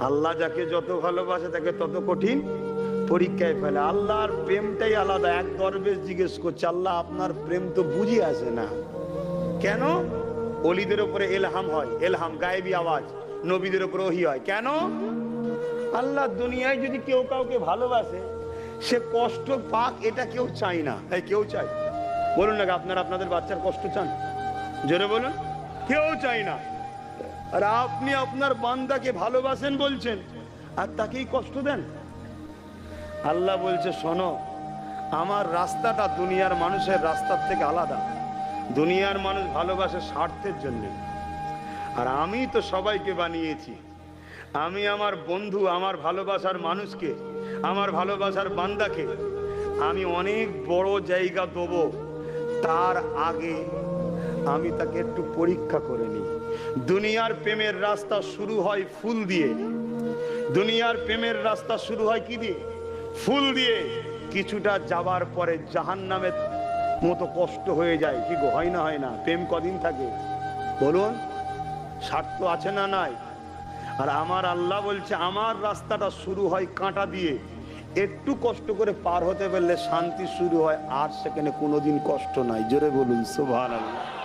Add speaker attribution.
Speaker 1: আল্লাহ যাকে যত ভালোবাসে তাকে তত কঠিন পরীক্ষায় ফেলে। আল্লাহর প্রেমটাই আলাদা। এক দরবেশ জিজ্ঞেস করছে, আল্লাহ, আপনার প্রেম তো বুঝি আসে না। কেন? অলিদের উপরে এলহাম হয়। এলহাম, গায়েবী আওয়াজ। নবীদের উপরে ওহি হয়। কেন? আল্লাহ দুনিয়ায় যদি কেউ কাউকে ভালোবাসে, সে কষ্ট পাক এটা কেউ চায় না। এই কেউ চায়? বলুন না, আপনারা আপনাদের বাচ্চার কষ্ট চান? জোরে বলুন। কেউ চায় না। আর আপনি আপনার বান্দাকে ভালোবাসেন বলছেন, আর তাকেই কষ্ট দেন? আল্লাহ বলছে, শোনো, আমার রাস্তাটা দুনিয়ার মানুষের রাস্তার থেকে আলাদা। দুনিয়ার মানুষ ভালোবাসে স্বার্থের জন্য। আর আমি তো সবাইকে বানিয়েছি। আমি আমার বন্ধু, আমার ভালোবাসার মানুষকে, আমার ভালোবাসার বান্দাকে আমি অনেক বড় জায়গা দেবো। তার আগে আমি তাকে একটু পরীক্ষা করে নিই। দুনিয়ার প্রেমের রাস্তা শুরু হয় ফুল দিয়ে। দুনিয়ার প্রেমের রাস্তা শুরু হয় কি দিয়ে? ফুল দিয়ে। কিছুটা যাবার পরে জাহান নামের মতো কষ্ট হয়ে যায়। কি গো, হয় না হয় না? প্রেম কদিন থাকে? বলুন, স্বার্থ আছে না নাই? আর আমার আল্লাহ বলছে, আমার রাস্তাটা শুরু হয় কাঁটা দিয়ে। একটু কষ্ট করে পার হতে পারলে শান্তি শুরু হয়। আর সেখানে কোনোদিন কষ্ট নাই। জোরে বলুন সুভান আল্লাহ